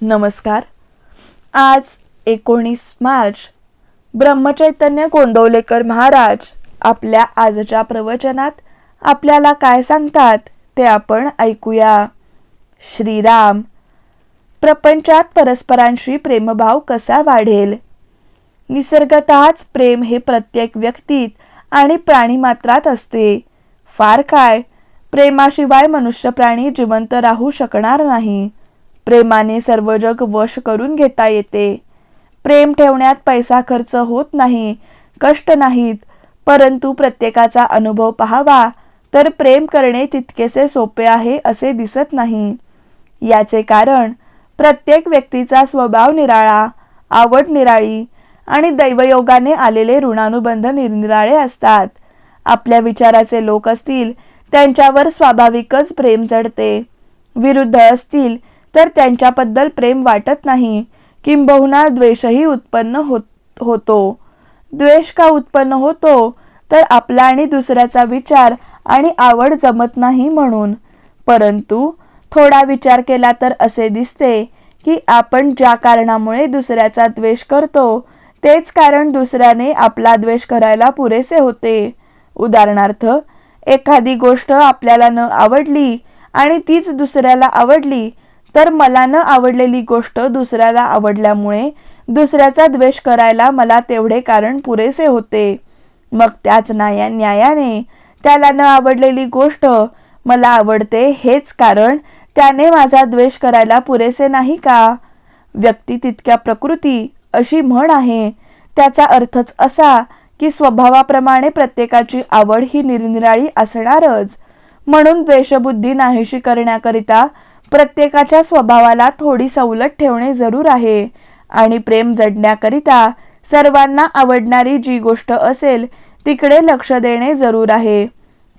नमस्कार. आज एकोणीस मार्च ब्रह्मचैतन्य गोंदवलेकर महाराज आपल्या आजच्या प्रवचनात आपल्याला काय सांगतात ते आपण ऐकूया. श्रीराम प्रपंचात परस्परांशी प्रेमभाव कसा वाढेल? निसर्गतःच प्रेम हे प्रत्येक व्यक्तीत आणि प्राणीमात्रात असते. फार काय प्रेमाशिवाय मनुष्य प्राणी जिवंत राहू शकणार नाही. प्रेमाने सर्व जग वश करून घेता येते. प्रेम ठेवण्यात पैसा खर्च होत नाही कष्ट नाहीत परंतु प्रत्येकाचा अनुभव पहावा तर प्रेम करणे तितकेसे सोपे आहे असे दिसत नाही. याचे कारण प्रत्येक व्यक्तीचा स्वभाव निराळा आवड निराळी आणि दैवयोगाने आलेले ऋणानुबंध निरनिराळे असतात. आपल्या विचाराचे लोक असतील त्यांच्यावर स्वाभाविकच प्रेम चढते. विरुद्ध असतील तर त्यांच्याबद्दल प्रेम वाटत नाही. किंबहुना द्वेषही उत्पन्न होत होतो. द्वेष का उत्पन्न होतो? तर आपला आणि दुसऱ्याचा विचार आणि आवड जमत नाही म्हणून. परंतु थोडा विचार केला तर असे दिसते की आपण ज्या कारणामुळे दुसऱ्याचा द्वेष करतो तेच कारण दुसऱ्याने आपला द्वेष करायला पुरेसे होते. उदाहरणार्थ एखादी गोष्ट आपल्याला न आवडली आणि तीच दुसऱ्याला आवडली तर मला न आवडलेली गोष्ट दुसऱ्याला आवडल्यामुळे दुसऱ्याचा द्वेष करायला मला तेवढे कारण पुरेसे होते. मग त्याच न्याया न्यायाने त्याला न आवडलेली गोष्ट मला आवडते हेच कारण त्याने माझा द्वेष करायला पुरेसे नाही का? व्यक्ती तितक्या प्रकृती अशी म्हण आहे. त्याचा अर्थच असा की स्वभावाप्रमाणे प्रत्येकाची आवड ही निरनिराळी असणारच. म्हणून द्वेषबुद्धी नाहीशी करण्याकरिता प्रत्येकाच्या स्वभावाला थोडी सवलत ठेवणे जरूर आहे. आणि प्रेम जडण्याकरिता सर्वांना आवडणारी जी गोष्ट असेल तिकडे लक्ष देणे जरूर आहे.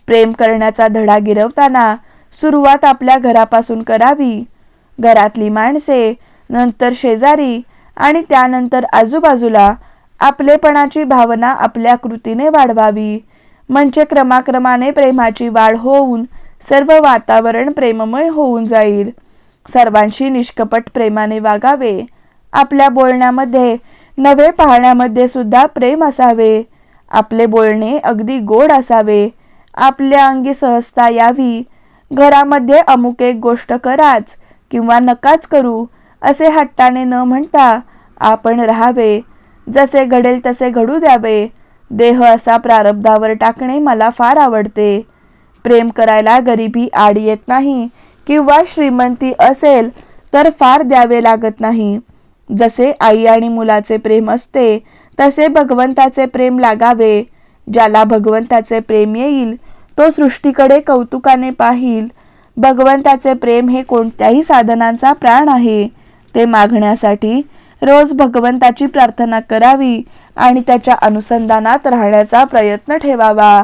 प्रेम करण्याचा धडा गिरवताना सुरुवात आपल्या घरापासून करावी. घरातली माणसे नंतर शेजारी आणि त्यानंतर आजूबाजूला आपलेपणाची भावना आपल्या कृतीने वाढवावी. म्हणजे क्रमाक्रमाने प्रेमाची वाढ होऊन सर्व वातावरण प्रेममय होऊन जाईल. सर्वांशी निष्कपट प्रेमाने वागावे. आपल्या बोलण्यामध्ये नवे पाहण्यामध्ये सुद्धा प्रेम असावे. आपले बोलणे अगदी गोड असावे. आपल्या अंगी सहजता यावी. घरामध्ये अमुक एक गोष्ट कराच किंवा नकाच करू असे हट्टाने न म्हणता आपण राहावे. जसे घडेल तसे घडू द्यावे. देह असा प्रारब्धावर टाकणे मला फार आवडते. प्रेम करायला गरिबी आड येत नाही किंवा श्रीमंती असेल तर फार द्यावे लागत नाही. जसे आई आणि मुलाचे प्रेम असते तसे भगवंताचे प्रेम लागावे. ज्याला भगवंताचे प्रेम येईल तो सृष्टीकडे कौतुकाने पाहिल. भगवंताचे प्रेम हे कोणत्याही साधनांचा प्राण आहे. ते मागण्यासाठी रोज भगवंताची प्रार्थना करावी आणि त्याच्या अनुसंधानात राहण्याचा प्रयत्न ठेवावा.